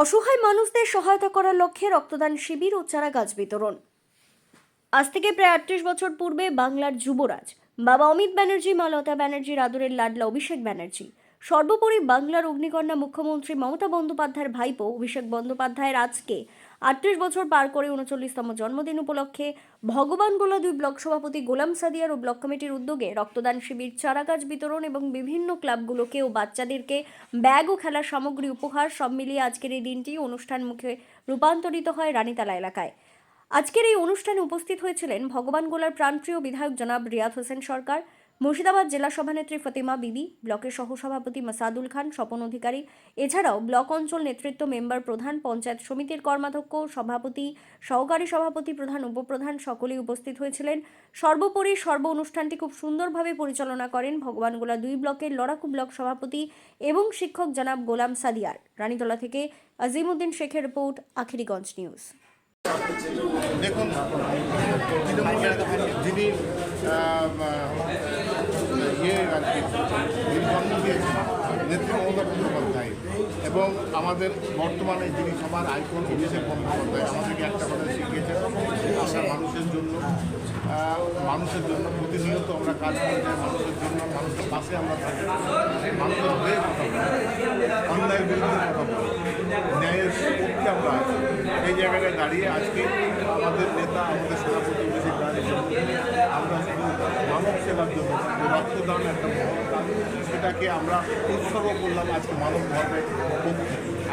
অসহায় মানুষদের সহায়তা করার লক্ষ্যে রক্তদান শিবির ও চারা গাছ বিতরণ। আজ থেকে প্রায় আটত্রিশ বছর পূর্বে বাংলার যুবরাজ, বাবা অমিত ব্যানার্জি মালতা ব্যানার্জির আদরের লাডলা অভিষেক ব্যানার্জি, সর্বোপরি বাংলার অগ্নিকন্যা মুখ্যমন্ত্রী মমতা বন্দ্যোপাধ্যায়ের ভাইপো অভিষেক বন্দ্যোপাধ্যায়ের আজকে আটত্রিশ বছর পার করে উনচল্লিশতম জন্মদিন উপলক্ষে ভগবান গোলা দুই ব্লক সভাপতি গোলাম সাদিয়ার ও ব্লক কমিটির উদ্যোগে রক্তদান শিবির চারা গাছ বিতরণ এবং বিভিন্ন ক্লাবগুলোকে ও বাচ্চাদেরকে ব্যাগ ও খেলার সামগ্রী উপহার সব মিলিয়ে আজকের এই দিনটি অনুষ্ঠান মুখে রূপান্তরিত হয় রানীতালা এলাকায়। আজকের এই অনুষ্ঠানে উপস্থিত হয়েছিলেন ভগবান গোলার প্রাণপ্রিয় বিধায়ক জনাব রিয়াদ হোসেন সরকার মুর্শিদাবাদ জেলা সভানেত্রী ফতিমা বিবি, ব্লকের সহসভাপতি মাসাদুল খান, স্বপন অধিকারী। এছাড়াও ব্লক অঞ্চল নেতৃত্ব মেম্বার প্রধান, পঞ্চায়েত সমিতির কর্মাধ্যক্ষ, সভাপতি, সহকারী সভাপতি প্রধান, উপপ্রধান সকলেই উপস্থিত হয়েছিলেন। সর্বোপরি সর্ব অনুষ্ঠানটি খুব সুন্দরভাবে পরিচালনা করেন ভগবানগোলা দুই ব্লকের লড়াকু ব্লক সভাপতি এবং শিক্ষক জনাব গোলাম সাদিয়ার। রানীতলা থেকে আজিমউদ্দিন শেখের রিপোর্ট, আখিরিগঞ্জ নিউজ। দেখুন ইয়ে আর কি নেত্রী মমতা বন্দ্যোপাধ্যায় এবং আমাদের বর্তমানে যিনি সবার আইকন অভিষেক বন্দ্যোপাধ্যায় আমাদেরকে একটা কথা শিখিয়েছেন, আমরা মানুষের জন্য মানুষের জন্য প্রতিনিয়ত আমরা কাজ করে মানুষের জন্য মানুষের পাশে আমরা থাকি, মানুষের হয়ে কথা বলি, অন্যায়ের বিরুদ্ধে কথা বলি, ন্যায়ের পক্ষে আমরা এই জায়গাটায় দাঁড়িয়ে আজকে আমাদের নেতা, আমাদের সভাপতি মানব সেবার জন্য রক্তদান একটা সেটাকে আমরা উৎসর্গ করলাম আজকে মানব ধর্মের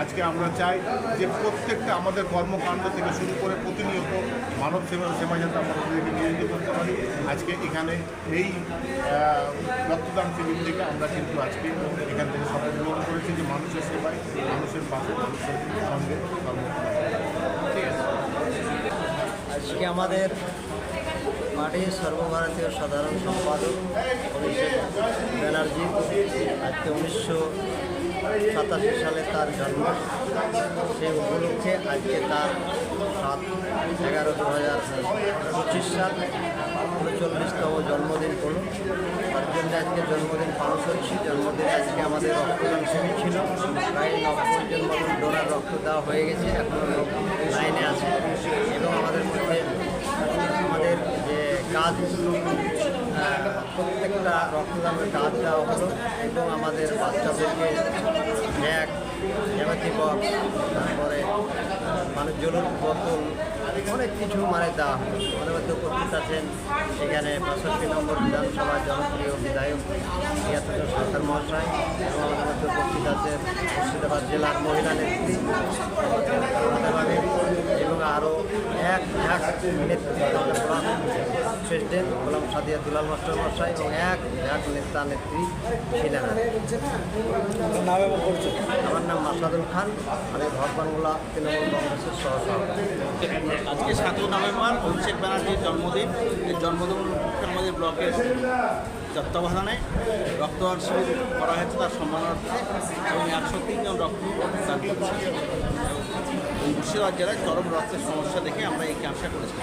আজকে আমরা চাই যে প্রত্যেকটা আমাদের কর্মকাণ্ড থেকে শুরু করে প্রতিনিয়ত মানব সেবা সেবা যাতে আমরা নিয়োজিত করতে পারি। আজকে এখানে এই রক্তদান শিবির থেকে আমরা কিন্তু আজকে এখান থেকে শপথ গ্রহণ করেছি যে মানুষের সেবায়, মানুষের পাশে মানুষের সঙ্গে কর্ম আজকে আমাদের পার্টির সর্বভারতীয় সাধারণ সম্পাদক অভিষেক ব্যানার্জি আজকে উনিশশো সাতাশি সালে তার জন্ম। সেই উপলক্ষে আজকে তার সাত এগারো দু হাজার পঁচিশ সাল উনচল্লিশতম জন্মদিন করল তার জন্য আজকে জন্মদিন পালন করছি। জন্মদিন আজকে আমাদের রক্তদান শিবির ছিল। প্রায় নব্বই জন মতন ডোনার রক্ত দেওয়া হয়ে গেছে। এখনও লাইনে আছে। এবং আমাদের মধ্যে যে কাজ আহ, প্রত্যেকটা রক্তদানের কাজ দেওয়া হলো এবং আমাদের বাচ্চাদেরকে ব্যাগ জ্যামিতি বক্স তারপরে মানে জলের বোতল অনেক কিছু মানে দেওয়া হলো। আমাদের উপস্থিত আছেন সেখানে বাষট্টি নম্বর বিধানসভার জনপ্রিয় বিধায়ক রিয়াতুল সরকার মহাশয় এবং আমাদের মধ্যে উপস্থিত আছেন মুর্শিদাবাদ জেলার মহিলা নেত্রী এবং আরও এক এক নেতৃত্ব প্রেসিডেন্ট গোলাম সাদিয়া দুলাল মাস্টার মশাই এবং এক এক নেতা নেত্রী ছিলেন। আমার নাম মাসাদুল খান আমি ভগবানগোলা তৃণমূল কংগ্রেসের সহসভাপতি। আজকে সাতই নভেম্বর অভিষেক ব্যানার্জির জন্মদিন। এই জন্মদিন উপলক্ষে আমাদের ব্লকের তত্ত্বাবধানে রক্তদান শিবির করা হয়েছে তার সম্মানার্থে। এবং একশো তিনজন রক্তদান করছে। মুর্শিদাবাদ জেলায় চরম রক্তের সমস্যা দেখে আমরা এই ক্যাম্পটা করেছি।